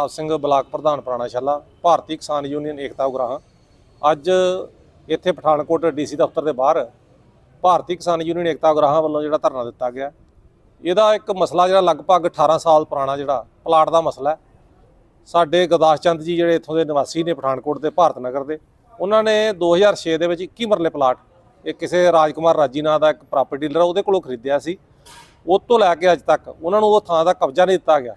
ਆਪ ਸਿੰਘ ਬਲਾਕ ਪ੍ਰਧਾਨ ਪੁਰਾਣਾਸ਼ਾਲਾ ਭਾਰਤੀ ਕਿਸਾਨ ਯੂਨੀਅਨ ਏਕਤਾ ਉਗਰਾਹਾਂ। ਅੱਜ ਇੱਥੇ ਪਠਾਨਕੋਟ ਡੀਸੀ ਦਫ਼ਤਰ ਦੇ ਬਾਹਰ ਭਾਰਤੀ ਕਿਸਾਨ ਯੂਨੀਅਨ ਏਕਤਾ ਉਗਰਾਹਾਂ ਵੱਲੋਂ ਜਿਹੜਾ ਧਰਨਾ ਦਿੱਤਾ ਗਿਆ। ਇਹਦਾ ਇੱਕ ਮਸਲਾ ਜਿਹੜਾ ਲਗਭਗ 18 ਸਾਲ ਪੁਰਾਣਾ ਜਿਹੜਾ ਪਲਾਟ ਦਾ ਮਸਲਾ ਹੈ। ਸਾਡੇ ਗੁਰਦਾਸ ਚੰਦ ਜੀ ਜਿਹੜੇ ਇੱਥੋਂ ਦੇ ਨਿਵਾਸੀ ਨੇ ਪਠਾਨਕੋਟ ਦੇ, ਭਾਰਤ ਨਗਰ ਦੇ, ਉਹਨਾਂ ਨੇ 2006 ਦੇ ਵਿੱਚ 21 ਮਰਲੇ ਪਲਾਟ, ਇਹ ਕਿਸੇ ਰਾਜਕੁਮਾਰ ਰਾਜੀ ਨਾਂ ਦਾ ਇੱਕ ਪ੍ਰਾਪਰਟੀ ਡੀਲਰ ਉਹਦੇ ਕੋਲੋਂ ਖਰੀਦਿਆ ਸੀ। ਉਹ ਤੋਂ ਲੈ ਕੇ ਅੱਜ ਤੱਕ ਉਹਨਾਂ ਨੂੰ ਉਹ ਥਾਂ ਦਾ ਕਬਜ਼ਾ ਨਹੀਂ ਦਿੱਤਾ ਗਿਆ।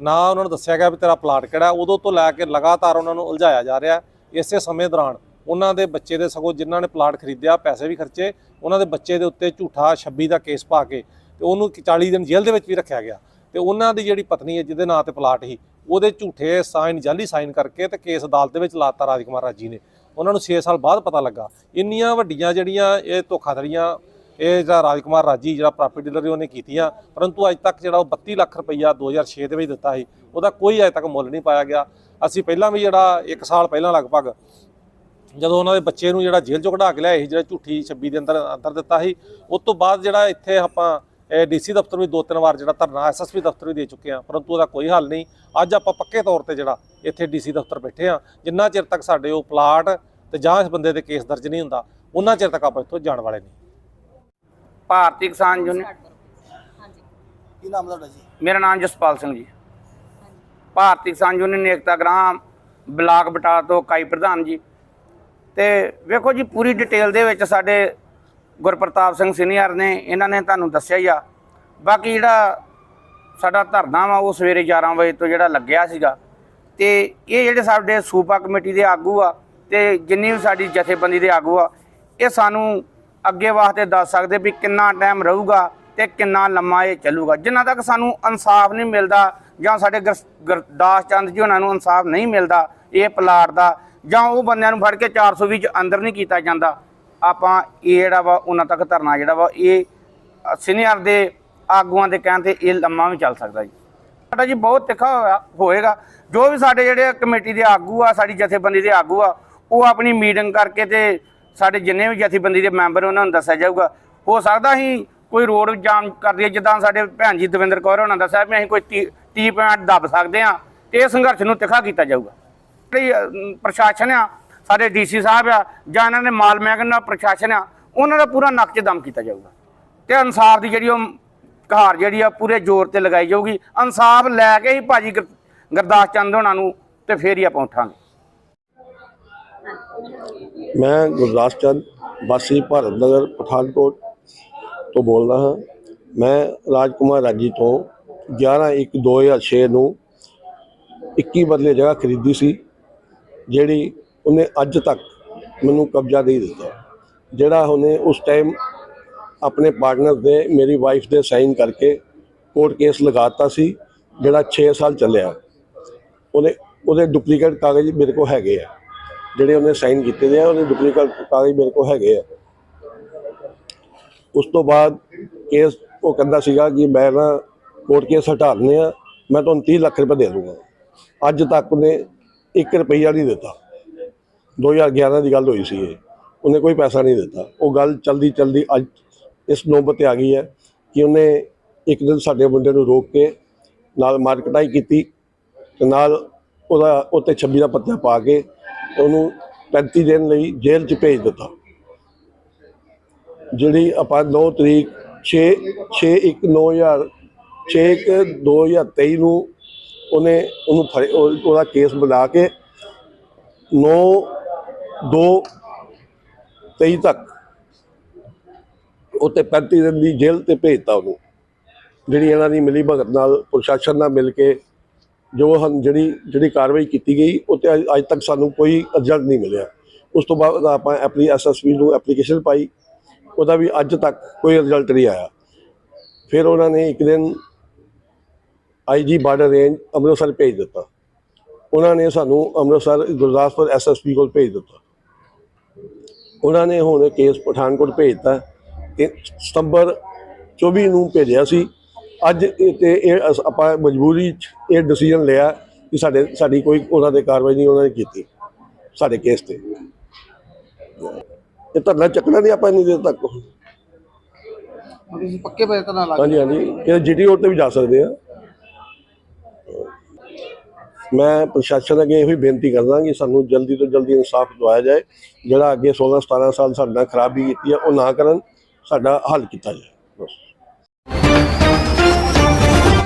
ਨਾ ਉਹਨਾਂ ਨੂੰ ਦੱਸਿਆ ਗਿਆ ਵੀ ਤੇਰਾ ਪਲਾਟ ਕਿਹੜਾ ਹੈ। ਉਦੋਂ ਤੋਂ ਲੈ ਕੇ ਲਗਾਤਾਰ ਉਹਨਾਂ ਨੂੰ ਉਲਝਾਇਆ ਜਾ ਰਿਹਾ ਇਸੇ ਸਮੇਂ ਦੌਰਾਨ ਉਹਨਾਂ ਦੇ ਬੱਚੇ ਦੇ ਸਗੋਂ ਜਿਨ੍ਹਾਂ ਨੇ ਪਲਾਟ ਖਰੀਦਿਆ, ਪੈਸੇ ਵੀ ਖਰਚੇ, ਉਹਨਾਂ ਦੇ ਬੱਚੇ ਦੇ ਉੱਤੇ ਝੂਠਾ 26 ਦਾ ਕੇਸ ਪਾ ਕੇ ਤੇ ਉਹਨੂੰ 40 ਦਿਨ ਜੇਲ੍ਹ ਦੇ ਵਿੱਚ ਵੀ ਰੱਖਿਆ ਗਿਆ ਤੇ ਉਹਨਾਂ ਦੀ ਜਿਹੜੀ ਪਤਨੀ ਹੈ, ਜਿਹਦੇ ਨਾਂ ਤੇ ਪਲਾਟ ਸੀ, ਉਹਦੇ ਝੂਠੇ ਸਾਈਨ, ਜਾਲੀ ਸਾਈਨ ਕਰਕੇ ਤੇ ਕੇਸ ਅਦਾਲਤ ਦੇ ਵਿੱਚ ਲਾਤਾ ਰਾਜਕੁਮਾਰ ਰਾਜੀ ਨੇ ਉਹਨਾਂ ਨੂੰ 6 ਸਾਲ ਬਾਅਦ ਪਤਾ ਲੱਗਾ ਇੰਨੀਆਂ ਵੱਡੀਆਂ ਜਿਹੜੀਆਂ ਇਹ ਧੋਖਾਧੜੀਆਂ ਇਹ ਜਿਹੜਾ ਰਾਜਕੁਮਾਰ ਰਾਜੀ ਜਿਹੜਾ ਪ੍ਰਾਪਰਟੀ ਡੀਲਰ ਉਹਨੇ ਕੀਤੀਆਂ। ਪਰੰਤੂ ਅੱਜ ਤੱਕ ਜਿਹੜਾ ਉਹ 32 ਲੱਖ ਰੁਪਈਆ 2006 ਦੇ ਵਿੱਚ ਦਿੱਤਾ ਸੀ, ਉਹਦਾ ਕੋਈ ਅਜੇ ਤੱਕ ਮੁੱਲ ਨਹੀਂ ਪਾਇਆ ਗਿਆ। ਅਸੀਂ ਪਹਿਲਾਂ ਵੀ ਜਿਹੜਾ 1 ਸਾਲ ਪਹਿਲਾਂ ਲਗਭਗ ਜਦੋਂ ਉਹਨਾਂ ਦੇ ਬੱਚੇ ਨੂੰ ਜਿਹੜਾ ਜੇਲ੍ਹ ਚੋਂ ਕਢਾ ਕੇ ਲਿਆਏ ਸੀ, ਜਿਹੜਾ ਝੂਠੀ 26 ਦੇ ਅੰਦਰ ਅੰਦਰ ਦਿੱਤਾ ਸੀ, ਉਸ ਤੋਂ ਬਾਅਦ ਜਿਹੜਾ ਇੱਥੇ ਆਪਾਂ ਡੀਸੀ ਦਫ਼ਤਰ ਵੀ ਦੋ ਤਿੰਨ ਵਾਰ ਜਿਹੜਾ ਧਰਨਾ ਐਸਐਸਪੀ ਦਫ਼ਤਰ ਵੀ ਦੇ ਚੁੱਕੇ ਆ ਪਰੰਤੂ ਉਹਦਾ ਕੋਈ ਹੱਲ ਨਹੀਂ। ਅੱਜ ਆਪਾਂ ਪੱਕੇ ਤੌਰ ਤੇ ਜਿਹੜਾ ਇੱਥੇ ਡੀਸੀ ਦਫ਼ਤਰ ਬੈਠੇ ਆ ਜਿੰਨਾ ਚਿਰ ਤੱਕ ਸਾਡੇ ਉਹ ਪਲਾਟ ਤੇ ਜਾਂ ਇਸ ਬੰਦੇ ਦੇ ਕੇਸ ਦਰਜ ਨਹੀਂ ਹੁੰਦਾ ਉਹਨਾਂ ਚਿਰ ਤੱਕ ਆਪਾਂ ਇੱਥੋਂ ਜਾਣ ਵਾਲੇ ਨਹੀਂ। ਭਾਰਤੀ ਕਿਸਾਨ ਯੂਨੀਅਨ। ਕੀ ਨਾਮ ਤੁਹਾਡਾ ਜੀ? ਮੇਰਾ ਨਾਮ ਜਸਪਾਲ ਸਿੰਘ ਜੀ। ਭਾਰਤੀ ਕਿਸਾਨ ਯੂਨੀਅਨ ਏਕਤਾ ਗ੍ਰਾਮ ਬਲਾਕ ਬਟਾਲਾ ਤੋਂ ਇਕਾਈ ਪ੍ਰਧਾਨ ਜੀ। ਤੇ ਵੇਖੋ ਜੀ ਪੂਰੀ ਡਿਟੇਲ ਦੇ ਵਿੱਚ ਸਾਡੇ ਗੁਰਪ੍ਰਤਾਪ ਸਿੰਘ ਸੀਨੀਅਰ ਨੇ ਇਹਨਾਂ ਨੇ ਤੁਹਾਨੂੰ ਦੱਸਿਆ ਹੀ ਆ। ਬਾਕੀ ਜਿਹੜਾ ਸਾਡਾ ਧਰਨਾ ਵਾ ਉਹ ਸਵੇਰੇ 11 ਵਜੇ ਤੋਂ ਜਿਹੜਾ ਲੱਗਿਆ ਸੀਗਾ। ਤੇ ਇਹ ਜਿਹੜੇ ਸਾਡੇ ਸੂਬਾ ਕਮੇਟੀ ਦੇ ਆਗੂ ਆ ਤੇ ਜਿੰਨੀ ਵੀ ਸਾਡੀ ਜਥੇਬੰਦੀ ਦੇ ਆਗੂ ਆ ਇਹ ਸਾਨੂੰ ਅੱਗੇ ਵਾਸਤੇ ਦੱਸ ਸਕਦੇ ਵੀ ਕਿੰਨਾ ਟਾਈਮ ਰਹੂਗਾ ਤੇ ਕਿੰਨਾ ਲੰਮਾ ਇਹ ਚੱਲੂਗਾ। ਜਿੰਨਾ ਤੱਕ ਸਾਨੂੰ ਇਨਸਾਫ ਨਹੀਂ ਮਿਲਦਾ ਜਾਂ ਸਾਡੇ ਗੁਰ- ਗੁਰਦਾਸ ਚੰਦ ਜੀ ਉਹਨਾਂ ਨੂੰ ਇਨਸਾਫ ਨਹੀਂ ਮਿਲਦਾ, ਇਹ ਪਲਾਟ ਦਾ, ਜਾਂ ਉਹ ਬੰਦਿਆਂ ਨੂੰ ਫੜ ਕੇ 420 ਚ ਅੰਦਰ ਨਹੀਂ ਕੀਤਾ ਜਾਂਦਾ, ਆਪਾਂ ਇਹ ਜਿਹੜਾ ਵਾ, ਉਹਨਾਂ ਤੱਕ ਧਰਨਾ ਜਿਹੜਾ ਵਾ, ਇਹ ਸੀਨੀਅਰ ਦੇ ਆਗੂਆਂ ਦੇ ਕਹਿਣ ਤੇ ਇਹ ਲੰਮਾ ਵੀ ਚੱਲ ਸਕਦਾ ਜੀ। ਸਾਡਾ ਜੀ ਬਹੁਤ ਤਿੱਖਾ ਹੋਇਆ, ਹੋਏਗਾ। ਜੋ ਵੀ ਸਾਡੇ ਜਿਹੜੇ ਕਮੇਟੀ ਦੇ ਆਗੂ ਆ, ਸਾਡੀ ਜਥੇਬੰਦੀ ਦੇ ਆਗੂ ਆ, ਉਹ ਆਪਣੀ ਮੀਟਿੰਗ ਕਰਕੇ ਤੇ ਸਾਡੇ ਜਿੰਨੇ ਵੀ ਜਥੇਬੰਦੀ ਦੇ ਮੈਂਬਰ ਉਹਨਾਂ ਨੂੰ ਦੱਸਿਆ ਜਾਊਗਾ। ਹੋ ਸਕਦਾ ਅਸੀਂ ਕੋਈ ਰੋਡ ਜਾਮ ਕਰ ਦਈਏ, ਜਿੱਦਾਂ ਸਾਡੇ ਭੈਣ ਜੀ ਦਵਿੰਦਰ ਕੌਰ ਉਹਨਾਂ ਦੱਸਿਆ ਵੀ ਅਸੀਂ ਕੋਈ 30 ਪੁਆਇੰਟ ਦੱਬ ਸਕਦੇ ਆ ਤੇ ਇਹ ਸੰਘਰਸ਼ ਨੂੰ ਤਿੱਖਾ ਕੀਤਾ ਜਾਊਗਾ। ਜਿਹੜੀ ਪ੍ਰਸ਼ਾਸਨ ਆ, ਸਾਡੇ ਡੀਸੀ ਸਾਹਿਬ ਆ ਜਾਂ ਇਹਨਾਂ ਨੇ ਮਾਲ ਮਹਿਕਮੇ ਦਾ ਪ੍ਰਸ਼ਾਸਨ ਆ, ਉਹਨਾਂ ਦਾ ਪੂਰਾ ਨਕਚ ਦਮ ਕੀਤਾ ਜਾਊਗਾ। ਤੇ ਇਨਸਾਫ ਦੀ ਜਿਹੜੀ ਉਹ ਕਹਾਰ ਜਿਹੜੀ ਆ, ਪੂਰੇ ਜ਼ੋਰ ਤੇ ਲਗਾਈ ਜਾਊਗੀ। ਇਨਸਾਫ ਲੈ ਕੇ ਹੀ ਭਾਜੀ ਗੁਰ- ਗੁਰਦਾਸ ਚੰਦ ਹੋਣਾ ਨੂੰ ਤੇ ਫੇਰ ਹੀ ਆਪਾਂ ਉਠਾਂਗੇ। ਮੈਂ ਗੁਰਦਾਸ ਚੰਦ, ਵਾਸੀ ਭਾਰਤ ਨਗਰ, ਪਠਾਨਕੋਟ ਤੋਂ ਬੋਲਦਾ ਹਾਂ। ਮੈਂ ਰਾਜਕੁਮਾਰ ਰਾਜੀ ਤੋਂ 11/1/2006 ਨੂੰ 21 ਬਦਲੇ ਜਗ੍ਹਾ ਖਰੀਦੀ ਸੀ, ਜਿਹੜੀ ਉਹਨੇ ਅੱਜ ਤੱਕ ਮੈਨੂੰ ਕਬਜ਼ਾ ਨਹੀਂ ਦਿੱਤਾ। ਜਿਹੜਾ ਉਹਨੇ ਉਸ ਟਾਈਮ ਆਪਣੇ ਪਾਰਟਨਰ ਦੇ, ਮੇਰੀ ਵਾਈਫ ਦੇ ਸਾਈਨ ਕਰਕੇ ਕੋਰਟ ਕੇਸ ਲਗਾਤਾ ਸੀ, ਜਿਹੜਾ 6 ਸਾਲ ਚੱਲਿਆ। ਉਹਨੇ ਉਹਦੇ ਡੁਪਲੀਕੇਟ ਕਾਗਜ਼ ਮੇਰੇ ਕੋਲ ਹੈਗੇ ਆ। ਜਿਹੜੇ ਉਹਨੇ ਸਾਈਨ ਕੀਤੇ ਦੇ ਆ, ਉਹਦੇ ਡੁਪਲੀਕੇਟ ਕਾਗਜ਼ ਮੇਰੇ ਕੋਲ ਹੈਗੇ ਆ। ਉਸ ਤੋਂ ਬਾਅਦ ਕੇਸ ਉਹ ਕਹਿੰਦਾ ਸੀਗਾ ਕਿ ਮੈਂ ਨਾ ਕੋਰਟ ਕੇਸ ਹਟਾ ਦਿੰਦੇ ਆ, ਮੈਂ ਤੁਹਾਨੂੰ 30 ਲੱਖ ਰੁਪਏ ਦੇ ਦੂੰਗਾ। ਅੱਜ ਤੱਕ ਉਹਨੇ 1 ਰੁਪਈਆ ਨਹੀਂ ਦਿੱਤਾ। 2011 ਦੀ ਗੱਲ ਹੋਈ ਸੀ ਇਹ। ਉਹਨੇ ਕੋਈ ਪੈਸਾ ਨਹੀਂ ਦਿੱਤਾ। ਉਹ ਗੱਲ ਚਲਦੀ ਚਲਦੀ ਅੱਜ ਇਸ ਨੌਬਤ ਤੇ ਆ ਗਈ ਹੈ ਕਿ ਉਹਨੇ ਇੱਕ ਦਿਨ ਸਾਡੇ ਮੁੰਡੇ ਨੂੰ ਰੋਕ ਕੇ ਨਾਲ ਮਾਰਕਟਾਈ ਕੀਤੀ ਤੇ ਨਾਲ ਉਹਦਾ ਉੱਤੇ 26 ਦਾ ਪੱਤਾ ਪਾ ਕੇ ਉਹਨੂੰ 35 ਦਿਨ ਲਈ ਜੇਲ੍ਹ 'ਚ ਭੇਜ ਦਿੱਤਾ। ਜਿਹੜੀ ਆਪਾਂ 9 ਤਰੀਕ 6 6 1 9000 6 1 2023 ਨੂੰ ਉਹਨੇ ਉਹਨੂੰ ਫੜੇ- ਉਹਦਾ ਕੇਸ ਬਣਾ ਕੇ 9 2 23 ਤੱਕ ਉੱਤੇ 35 ਦਿਨ ਦੀ ਜੇਲ੍ਹ ਤੇ ਭੇਜਤਾ ਉਹਨੂੰ। ਜਿਹੜੀ ਇਹਨਾਂ ਦੀ ਮਿਲੀ ਭਗਤ ਨਾਲ ਪ੍ਰਸ਼ਾਸਨ ਨਾਲ ਮਿਲ ਕੇ ਜੋ ਹਨ ਜਿਹੜੀ ਜਿਹੜੀ ਕਾਰਵਾਈ ਕੀਤੀ ਗਈ, ਉਹ ਤੇ ਅੱਜ ਤੱਕ ਸਾਨੂੰ ਕੋਈ ਰਿਜ਼ਲਟ ਨਹੀਂ ਮਿਲਿਆ। ਉਸ ਤੋਂ ਬਾਅਦ ਆਪਾਂ ਐਪਲੀ ਐਸਐਸਪੀ ਨੂੰ ਐਪਲੀਕੇਸ਼ਨ ਪਾਈ। ਉਹਦਾ ਵੀ ਅੱਜ ਤੱਕ ਕੋਈ ਰਿਜ਼ਲਟ ਨਹੀਂ ਆਇਆ। ਫਿਰ ਉਹਨਾਂ ਨੇ ਇੱਕ ਦਿਨ ਆਈਜੀ ਬਾਰਡਰ ਰੇਂਜ ਅੰਮ੍ਰਿਤਸਰ ਭੇਜ ਦਿੱਤਾ। ਉਹਨਾਂ ਨੇ ਸਾਨੂੰ ਅੰਮ੍ਰਿਤਸਰ ਗੁਰਦਾਸਪੁਰ ਐਸਐਸਪੀ ਕੋਲ ਭੇਜ ਦਿੱਤਾ। ਉਹਨਾਂ ਨੇ ਹੁਣ ਕੇਸ ਪਠਾਨਕੋਟ ਭੇਜਤਾ ਕਿ ਸਤੰਬਰ 24 ਨੂੰ ਭੇਜਿਆ ਸੀ। ਅੱਜ ਇਹ ਤੇ ਇਹ ਅਸ- ਆਪਾਂ ਮਜਬੂਰੀ 'ਚ ਇਹ ਡਿਸੀਜਨ ਲਿਆ ਕਿ ਸਾਡੇ ਸਾਡੀ ਕੋਈ ਉਹਨਾਂ ਦੇ ਕਾਰਵਾਈ ਨਹੀਂ ਉਹਨਾਂ ਨੇ ਕੀਤੀ ਸਾਡੇ ਕੇਸ ਤੇ। ਇਹ ਧਰਨਾ ਚੱਕਣਾ ਨਹੀਂ ਆਪਾਂ ਇੰਨੀ ਦੇਰ ਤੱਕ। ਤੁਸੀਂ ਪੱਕੇ ਪਏ ਤਾਂ ਨਾ ਲੱਗ ਹਾਂਜੀ ਹਾਂਜੀ। ਇਹ ਜੀਟੀ ਰੋਡ ਤੇ ਵੀ ਜਾ ਸਕਦੇ ਆ। ਮੈਂ ਪ੍ਰਸ਼ਾਸਨ ਅੱਗੇ ਇਹੋ ਹੀ ਬੇਨਤੀ ਕਰਦਾ ਕਿ ਸਾਨੂੰ ਜਲਦੀ ਤੋਂ ਜਲਦੀ ਇਨਸਾਫ ਦਿਵਾਇਆ ਜਾਏ ਜਿਹੜਾ ਅੱਗੇ 16 17 ਸਾਲ ਸਾਡੇ ਨਾਲ ਖਰਾਬੀ ਕੀਤੀ ਹੈ ਉਹ ਨਾ ਕਰਨ ਸਾਡਾ ਹੱਲ ਕੀਤਾ ਜਾਏ। ਬਸ।